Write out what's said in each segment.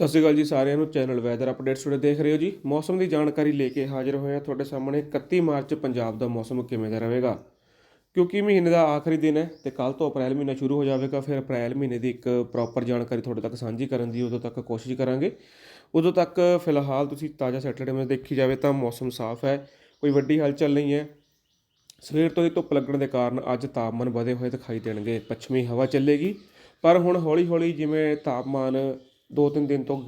ਸਤਿ ਸ਼੍ਰੀ ਅਕਾਲ ਜੀ ਸਾਰਿਆਂ ਨੂੰ, ਚੈਨਲ ਵੈਦਰ ਅਪਡੇਟਸ ਤੁਹਾਡੇ ਦੇਖ ਰਹੇ ਹੋ ਜੀ। ਮੌਸਮ ਦੀ ਜਾਣਕਾਰੀ ਲੈ ਕੇ ਹਾਜ਼ਰ ਹੋਏ ਹਾਂ ਤੁਹਾਡੇ ਸਾਹਮਣੇ। 31 ਮਾਰਚ ਪੰਜਾਬ ਦਾ ਮੌਸਮ ਕਿਵੇਂ ਦਾ ਰਹੇਗਾ? ਕਿਉਂਕਿ ਮਹੀਨੇ ਦਾ ਆਖਰੀ ਦਿਨ ਹੈ ਤੇ ਕੱਲ ਤੋਂ ਅਪ੍ਰੈਲ ਮਹੀਨਾ ਸ਼ੁਰੂ ਹੋ ਜਾਵੇਗਾ। ਫਿਰ ਅਪ੍ਰੈਲ ਮਹੀਨੇ ਦੀ ਇੱਕ ਪ੍ਰੋਪਰ ਜਾਣਕਾਰੀ ਤੁਹਾਡੇ ਤੱਕ ਸਾਂਝੀ ਕਰਨ ਦੀ ਉਦੋਂ ਤੱਕ ਕੋਸ਼ਿਸ਼ ਕਰਾਂਗੇ। ਉਦੋਂ ਤੱਕ ਫਿਲਹਾਲ ਤੁਸੀਂ ਤਾਜ਼ਾ ਸੈਟਰਡੇ ਵਿੱਚ ਦੇਖੀ ਜਾਵੇ ਤਾਂ ਮੌਸਮ ਸਾਫ਼ ਹੈ, ਕੋਈ ਵੱਡੀ ਹਲਚਲ ਨਹੀਂ ਹੈ। ਸਵੇਰ ਤੋਂ ਹੀ ਧੁੱਪ ਲੱਗਣ ਦੇ ਕਾਰਨ ਅੱਜ ਤਾਪਮਾਨ ਵਧੇ ਹੋਏ ਦਿਖਾਈ ਦੇਣਗੇ। ਪੱਛਮੀ ਹਵਾ ਚੱਲੇਗੀ, ਪਰ ਹੁਣ ਹੌਲੀ-ਹੌਲੀ ਜਿਵੇਂ ਤਾਪਮਾਨ 2-3 ਦਿਨ ਤੋਂ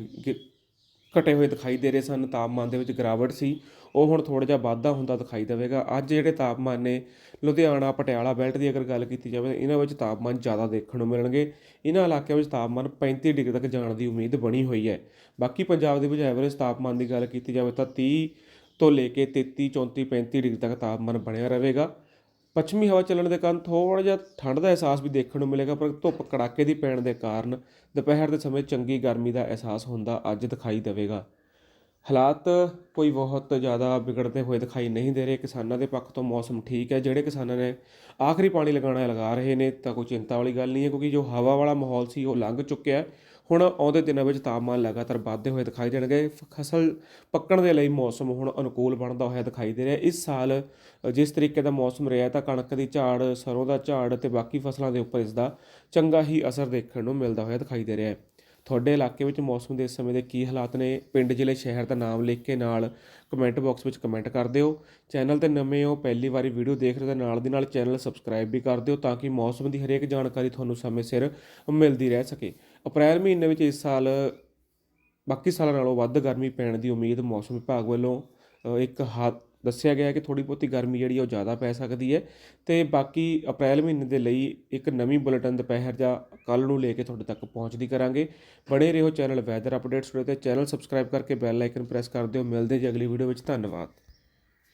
ਘਟੇ ਹੋਏ ਦਿਖਾਈ ਦੇ ਰਹੇ ਸਨ। ਤਾਪਮਾਨ ਦੇ ਵਿੱਚ ਗਿਰਾਵਟ ਸੀ। ਉਹ ਹੁਣ ਥੋੜਾ ਜਿਹਾ ਵਾਧਾ ਹੁੰਦਾ ਦਿਖਾਈ ਦੇਵੇਗਾ। ਅੱਜ ਜਿਹੜੇ ਤਾਪਮਾਨ ਨੇ, ਲੁਧਿਆਣਾ, ਪਟਿਆਲਾ ਬੈਲਟ ਦੀ ਅਗਰ ਗੱਲ ਕੀਤੀ ਜਾਵੇ, ਇਹਨਾਂ ਵਿੱਚ ਤਾਪਮਾਨ ਜ਼ਿਆਦਾ ਦੇਖਣ ਨੂੰ ਮਿਲਣਗੇ। ਇਹਨਾਂ ਇਲਾਕਿਆਂ ਵਿੱਚ ਤਾਪਮਾਨ 35 ਡਿਗਰੀ ਤੱਕ ਜਾਣ ਦੀ ਉਮੀਦ ਬਣੀ ਹੋਈ ਹੈ। ਬਾਕੀ ਪੰਜਾਬ ਦੇ ਵਿੱਚ ਐਵਰੇਜ ਤਾਪਮਾਨ ਦੀ ਗੱਲ ਕੀਤੀ ਜਾਵੇ ਤਾਂ 30 ਤੋਂ ਲੈ ਕੇ 33 34 35 ਡਿਗਰੀ ਤੱਕ ਤਾਪਮਾਨ ਬਣਿਆ ਰਹੇਗਾ। ਪੱਛਮੀ ਹਵਾ ਚੱਲਣ ਦੇ ਕਾਰਨ ਥੋੜਾ ਜਿਹਾ ਠੰਡ ਦਾ ਅਹਿਸਾਸ ਵੀ ਦੇਖਣ ਨੂੰ ਮਿਲੇਗਾ, ਪਰ ਧੁੱਪ ਕੜਾਕੇ ਦੀ ਪੈਣ ਦੇ ਕਾਰਨ ਦੁਪਹਿਰ ਦੇ ਸਮੇਂ ਚੰਗੀ ਗਰਮੀ ਦਾ ਅਹਿਸਾਸ ਹੁੰਦਾ ਅੱਜ ਦਿਖਾਈ ਦੇਵੇਗਾ। ਹਾਲਾਤ ਕੋਈ ਬਹੁਤ ਜ਼ਿਆਦਾ ਵਿਗੜਦੇ ਹੋਏ ਦਿਖਾਈ ਨਹੀਂ ਦੇ ਰਹੇ। ਕਿਸਾਨਾਂ ਦੇ ਪੱਖ ਤੋਂ ਮੌਸਮ ਠੀਕ ਹੈ। ਜਿਹੜੇ ਕਿਸਾਨਾਂ ਨੇ ਆਖਰੀ ਪਾਣੀ ਲਗਾਉਣਾ ਲਗਾ ਰਹੇ ਨੇ ਤਾਂ ਕੋਈ ਚਿੰਤਾ ਵਾਲੀ ਗੱਲ ਨਹੀਂ ਹੈ, ਕਿਉਂਕਿ ਜੋ ਹਵਾ ਵਾਲਾ ਮਾਹੌਲ ਸੀ ਉਹ ਲੰਘ ਚੁੱਕਿਆ ਹੁਣ ਆਉਂਦੇ ਦਿਨਾਂ ਵਿੱਚ ਤਾਪਮਾਨ ਲਗਾਤਾਰ ਵਧਦੇ ਹੋਏ ਦਿਖਾਈ ਦੇਣਗੇ। ਫਸਲ ਪੱਕਣ ਦੇ ਲਈ ਮੌਸਮ ਹੁਣ ਅਨੁਕੂਲ ਬਣਦਾ ਹੋਇਆ ਦਿਖਾਈ ਦੇ ਰਿਹਾ। ਇਸ ਸਾਲ, ਜਿਸ ਤਰੀਕੇ ਦਾ ਮੌਸਮ ਰਿਹਾ ਤਾਂ ਕਣਕ ਦੀ ਝਾੜ, ਸਰੋਂ ਦਾ ਝਾੜ ਤੇ ਬਾਕੀ ਫਸਲਾਂ ਦੇ ਉੱਪਰ ਇਸ ਦਾ ਚੰਗਾ ਹੀ ਅਸਰ ਦੇਖਣ ਨੂੰ ਮਿਲਦਾ ਹੋਇਆ ਦਿਖਾਈ ਦੇ ਰਿਹਾ ਹੈ। ਤੁਹਾਡੇ ਇਲਾਕੇ ਵਿੱਚ ਮੌਸਮ ਦੇ ਇਸ ਸਮੇਂ ਦੇ ਕੀ ਹਾਲਾਤ ਨੇ? ਪਿੰਡ, ਜ਼ਿਲ੍ਹੇ, ਸ਼ਹਿਰ ਦਾ ਨਾਮ ਲਿਖ ਕੇ ਨਾਲ ਕਮੈਂਟ ਬਾਕਸ ਵਿੱਚ ਕਮੈਂਟ ਕਰ ਦਿਓ। ਚੈਨਲ ਤੇ ਨਵੇਂ ਹੋ, ਪਹਿਲੀ ਵਾਰੀ ਵੀਡੀਓ ਦੇਖ ਰਹੇ ਹੋ ਤਾਂ ਨਾਲ ਦੀ ਨਾਲ ਚੈਨਲ ਸਬਸਕ੍ਰਾਈਬ ਵੀ ਕਰ ਦਿਓ ਤਾਂ ਕਿ ਮੌਸਮ ਦੀ ਹਰੇਕ ਜਾਣਕਾਰੀ ਤੁਹਾਨੂੰ ਸਮੇਂ ਸਿਰ ਮਿਲਦੀ ਰਹਿ ਸਕੇ। ਅਪ੍ਰੈਲ ਮਹੀਨੇ ਵਿੱਚ ਇਸ ਸਾਲ, ਬਾਕੀ ਸਾਲਾਂ ਨਾਲੋਂ ਵੱਧ ਗਰਮੀ ਪੈਣ ਦੀ ਉਮੀਦ ਮੌਸਮ ਵਿਭਾਗ ਵੱਲੋਂ ਇੱਕ ਹਾ ਦੱਸਿਆ ਗਿਆ ਕਿ ਥੋੜੀ ਬਹੁਤੀ ਗਰਮੀ ਜਿਹੜੀ ਉਹ ਜ਼ਿਆਦਾ ਪੈ ਸਕਦੀ ਹੈ ਤੇ ਬਾਕੀ ਅਪ੍ਰੈਲ ਮਹੀਨੇ ਦੇ ਲਈ ਇੱਕ ਨਵੀਂ ਬੁਲੇਟਿਨ ਦੁਪਹਿਰ ਜਾਂ ਕੱਲ ਨੂੰ ਲੈ ਕੇ ਤੁਹਾਡੇ ਤੱਕ ਪਹੁੰਚਦੀ ਕਰਾਂਗੇ। ਬਣੇ ਰਹੋ ਚੈਨਲ ਵੈਦਰ ਅਪਡੇਟਸ ਤੇ ਚੈਨਲ ਸਬਸਕ੍ਰਾਈਬ ਕਰਕੇ ਬੈਲ ਆਈਕਨ ਪ੍ਰੈਸ ਕਰ ਦਿਓ। ਮਿਲਦੇ ਜੀ ਅਗਲੀ ਵੀਡੀਓ ਵਿੱਚ। ਧੰਨਵਾਦ।